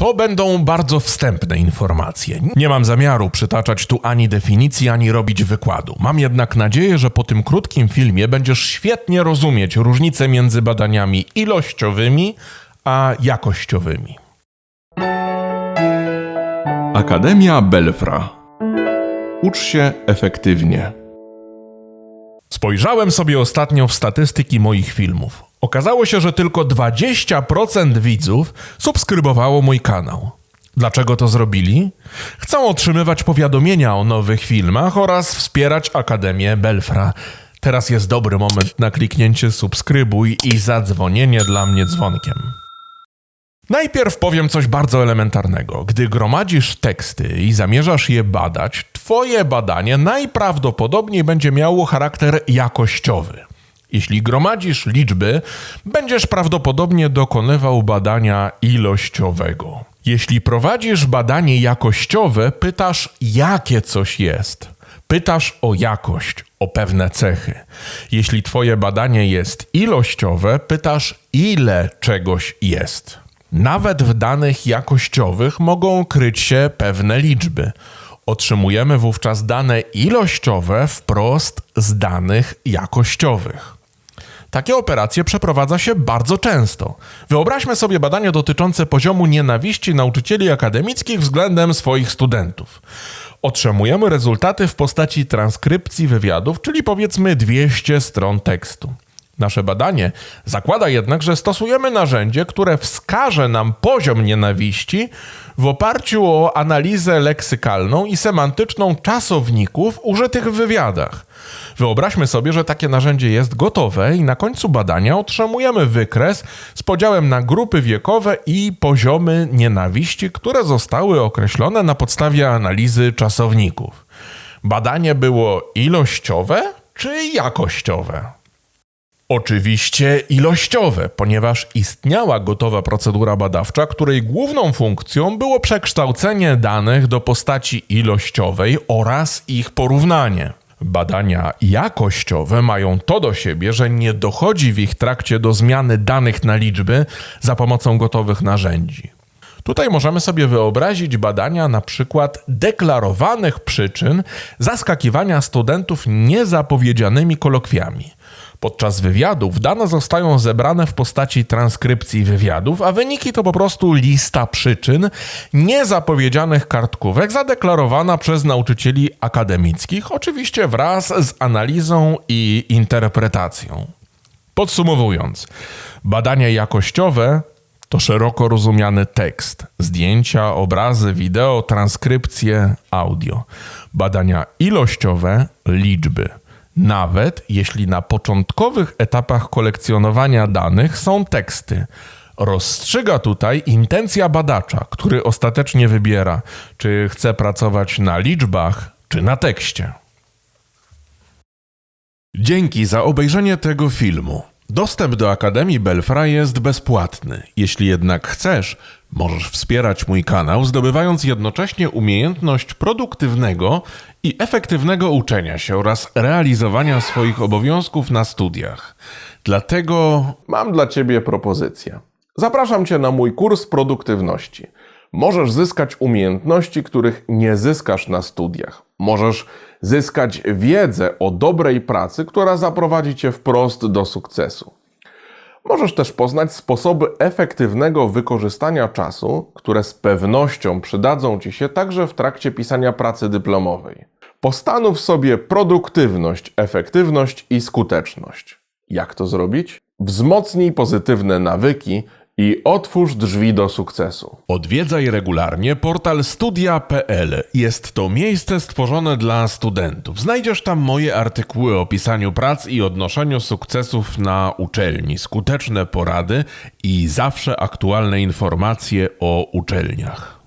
To będą bardzo wstępne informacje. Nie mam zamiaru przytaczać tu ani definicji, ani robić wykładu. Mam jednak nadzieję, że po tym krótkim filmie będziesz świetnie rozumieć różnice między badaniami ilościowymi a jakościowymi. Akademia Belfra. Ucz się efektywnie. Spojrzałem sobie ostatnio w statystyki moich filmów. Okazało się, że tylko 20% widzów subskrybowało mój kanał. Dlaczego to zrobili? Chcą otrzymywać powiadomienia o nowych filmach oraz wspierać Akademię Belfra. Teraz jest dobry moment na kliknięcie subskrybuj i zadzwonienie dla mnie dzwonkiem. Najpierw powiem coś bardzo elementarnego. Gdy gromadzisz teksty i zamierzasz je badać, Twoje badanie najprawdopodobniej będzie miało charakter jakościowy. Jeśli gromadzisz liczby, będziesz prawdopodobnie dokonywał badania ilościowego. Jeśli prowadzisz badanie jakościowe, pytasz, jakie coś jest. Pytasz o jakość, o pewne cechy. Jeśli Twoje badanie jest ilościowe, pytasz, ile czegoś jest. Nawet w danych jakościowych mogą kryć się pewne liczby. Otrzymujemy wówczas dane ilościowe wprost z danych jakościowych. Takie operacje przeprowadza się bardzo często. Wyobraźmy sobie badanie dotyczące poziomu nienawiści nauczycieli akademickich względem swoich studentów. Otrzymujemy rezultaty w postaci transkrypcji wywiadów, czyli powiedzmy 200 stron tekstu. Nasze badanie zakłada jednak, że stosujemy narzędzie, które wskaże nam poziom nienawiści w oparciu o analizę leksykalną i semantyczną czasowników użytych w wywiadach. Wyobraźmy sobie, że takie narzędzie jest gotowe i na końcu badania otrzymujemy wykres z podziałem na grupy wiekowe i poziomy nienawiści, które zostały określone na podstawie analizy czasowników. Badanie było ilościowe czy jakościowe? Oczywiście ilościowe, ponieważ istniała gotowa procedura badawcza, której główną funkcją było przekształcenie danych do postaci ilościowej oraz ich porównanie. Badania jakościowe mają to do siebie, że nie dochodzi w ich trakcie do zmiany danych na liczby za pomocą gotowych narzędzi. Tutaj możemy sobie wyobrazić badania na przykład deklarowanych przyczyn zaskakiwania studentów niezapowiedzianymi kolokwiami. Podczas wywiadów dane zostają zebrane w postaci transkrypcji wywiadów, a wyniki to po prostu lista przyczyn niezapowiedzianych kartkówek zadeklarowana przez nauczycieli akademickich, oczywiście wraz z analizą i interpretacją. Podsumowując, badania jakościowe to szeroko rozumiany tekst, zdjęcia, obrazy, wideo, transkrypcje, audio. Badania ilościowe liczby nawet jeśli na początkowych etapach kolekcjonowania danych są teksty. Rozstrzyga tutaj intencja badacza, który ostatecznie wybiera, czy chce pracować na liczbach, czy na tekście. Dzięki za obejrzenie tego filmu. Dostęp do Akademii Belfra jest bezpłatny. Jeśli jednak chcesz, możesz wspierać mój kanał, zdobywając jednocześnie umiejętność produktywnego i efektywnego uczenia się oraz realizowania swoich obowiązków na studiach. Dlatego Mam dla Ciebie propozycję. Zapraszam Cię na mój kurs produktywności. Możesz zyskać umiejętności, których nie zyskasz na studiach. Możesz zyskać wiedzę o dobrej pracy, która zaprowadzi Cię wprost do sukcesu. Możesz też poznać sposoby efektywnego wykorzystania czasu, które z pewnością przydadzą Ci się także w trakcie pisania pracy dyplomowej. Postanów sobie produktywność, efektywność i skuteczność. Jak to zrobić? Wzmocnij pozytywne nawyki i otwórz drzwi do sukcesu. Odwiedzaj regularnie portal studia.pl. Jest to miejsce stworzone dla studentów. Znajdziesz tam moje artykuły o pisaniu prac i odnoszeniu sukcesów na uczelni, skuteczne porady i zawsze aktualne informacje o uczelniach.